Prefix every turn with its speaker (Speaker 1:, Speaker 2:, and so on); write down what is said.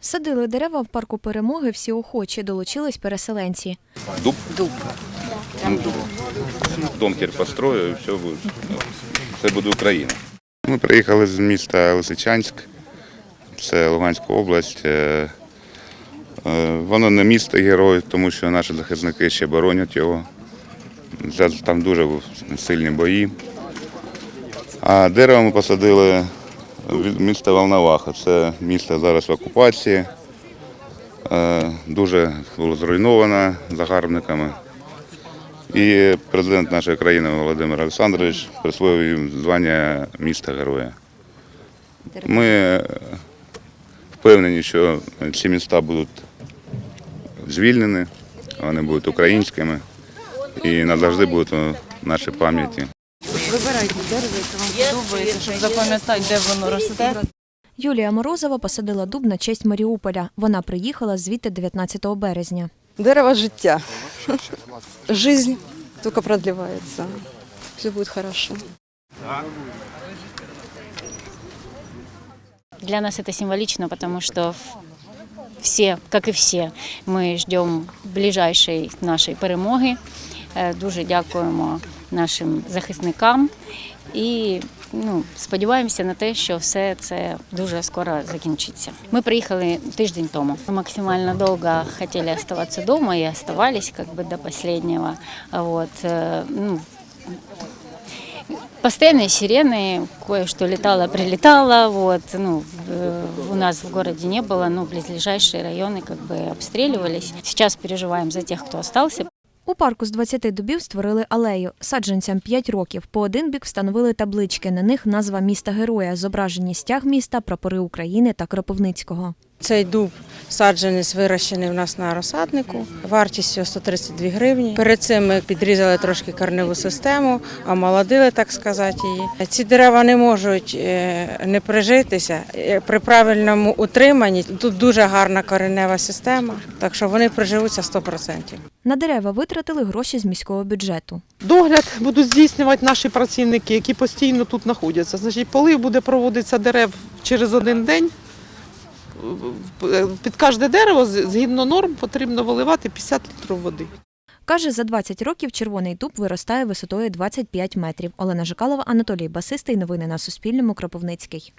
Speaker 1: Садили дерева в парку перемоги всі охочі, долучились переселенці.
Speaker 2: Дуб? Дуб. Дом теперь построю, і все буде. Це буде Україна. Ми приїхали з міста Лисичанськ, це Луганська область. Е, е, Воно не місто герой, тому що наші захисники ще боронять його. Зараз Там дуже сильні бої. А дерево ми посадили міста Волноваха. Це місто зараз в окупації. Е, Дуже було зруйновано загарбниками. І президент нашої країни Володимир Олександрович присвоїв їм звання міста героя. Ми е, впевнені, що ці міста будуть звільнені, вони будуть українськими і назавжди будуть у нашій пам'яті.
Speaker 3: Вибирайте дерево, яке вам подобається, щоб запам'ятати, де воно росте.
Speaker 1: Юлія Морозова посадила дуб на честь Маріуполя. Вона приїхала звідти 19 березня.
Speaker 3: Дерево життя. Жизнь только продлевается. Все будет хорошо.
Speaker 4: Для нас это символично, потому что все, как и все, ми ждемо ближайшої нашої перемоги. Е, Дуже дякуємо нашим захисникам і ну, сподіваємося на те, що все це дуже скоро закінчиться. Ми приїхали тиждень тому. Максимально довго хотіли оставатися вдома і оставались как бы, до останнього. Вот, е, ну, Постоянные сирены, кое-что летало, прилетало. Вот, ну, э, у нас в городе не было, но близлежащие районы как бы обстреливались. Сейчас переживаем за тех, кто остался.
Speaker 1: У парку з 20 дубів створили алею. Саджанцям 5 років. По один бік встановили таблички. На них назва міста героя, зображені стяг міста, прапори України та Кропивницького.
Speaker 5: Цей дуб саджанець вирощений в нас на розсаднику, вартістю 132 гривні. Перед цим ми підрізали трошки корневу систему, омолодили, так сказати, її. Ці дерева не можуть е, не прижитися е, при правильному утриманні. Тут дуже гарна коренева система, так що вони приживуться 100%.
Speaker 1: На дерева витратили гроші з міського бюджету.
Speaker 6: Догляд будуть здійснювати наші працівники, які постійно тут знаходяться. Значить, полив буде проводитися дерев через один день. Під кожне дерево згідно норм потрібно виливати 50 літрів води.
Speaker 1: Каже, за 20 років червоний дуб виростає висотою 25 метрів. Олена Жикалова, Анатолій Басистий. Новини на Суспільному. Кропивницький.